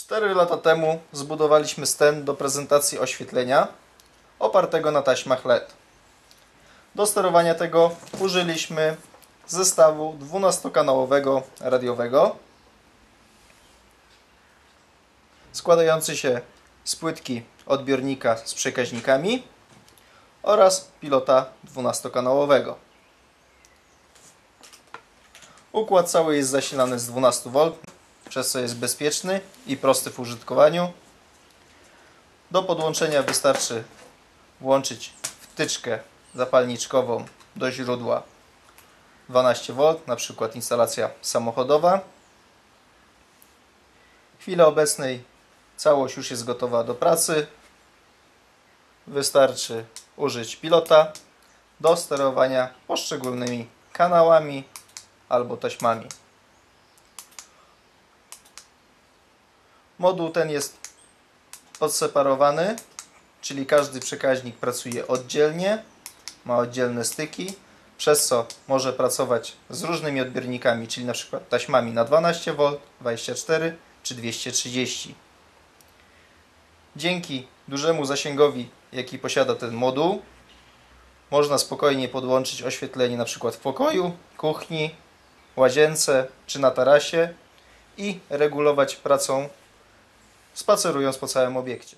4 lata temu zbudowaliśmy stand do prezentacji oświetlenia opartego na taśmach LED. Do sterowania tego użyliśmy zestawu 12-kanałowego radiowego składający się z płytki odbiornika z przekaźnikami oraz pilota 12-kanałowego. Układ cały jest zasilany z 12V, przez co jest bezpieczny i prosty w użytkowaniu. Do podłączenia wystarczy włączyć wtyczkę zapalniczkową do źródła 12V, na przykład instalacja samochodowa. W chwili obecnej całość już jest gotowa do pracy. Wystarczy użyć pilota do sterowania poszczególnymi kanałami albo taśmami. Moduł ten jest odseparowany, czyli każdy przekaźnik pracuje oddzielnie, ma oddzielne styki, przez co może pracować z różnymi odbiornikami, czyli na przykład taśmami na 12V, 24 czy 230. Dzięki dużemu zasięgowi, jaki posiada ten moduł, można spokojnie podłączyć oświetlenie na przykład w pokoju, kuchni, łazience czy na tarasie i regulować pracą spacerując po całym obiekcie.